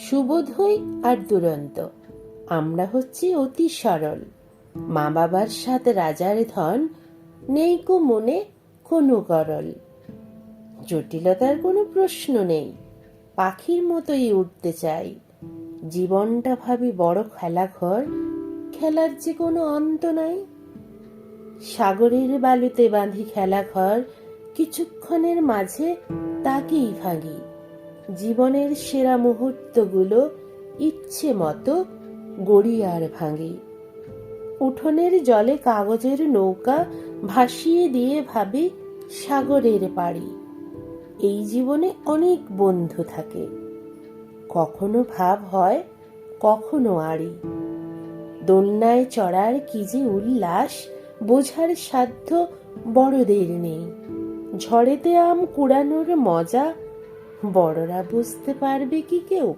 সুবোধই আর দুরন্ত। আমরা হচ্ছি অতি সরল। মা বাবার সাথে রাজার ধন নেই কো মনে কোনো গরল। জটিলতার কোনো প্রশ্ন নেই। পাখির মতোই উঠতে চাই। জীবনটা ভাবি বড় খেলাঘর, খেলার যে কোনো অন্ত নাই। সাগরের বালুতে বাঁধি খেলাঘর, কিছুক্ষণের মাঝে তাকেই ভাঙি। জীবনের সেরা মুহূর্তগুলো ইচ্ছে মতো গড়িয়ার ভাঙি। উঠোনের জলে কাগজের নৌকা ভাসিয়ে দিয়ে ভাবি সাগরের পাড়ি। এই জীবনে অনেক বন্ধু থাকে। কখনো ভাব হয়, কখনো আড়ি। দোলনায় চড়ার কি যে উল্লাস, বোঝার সাধ্য বড়দের নেই। ঝড়েতে আম কুড়ানোর মজা বড়রা বুঝতে পারবে কি কেউ?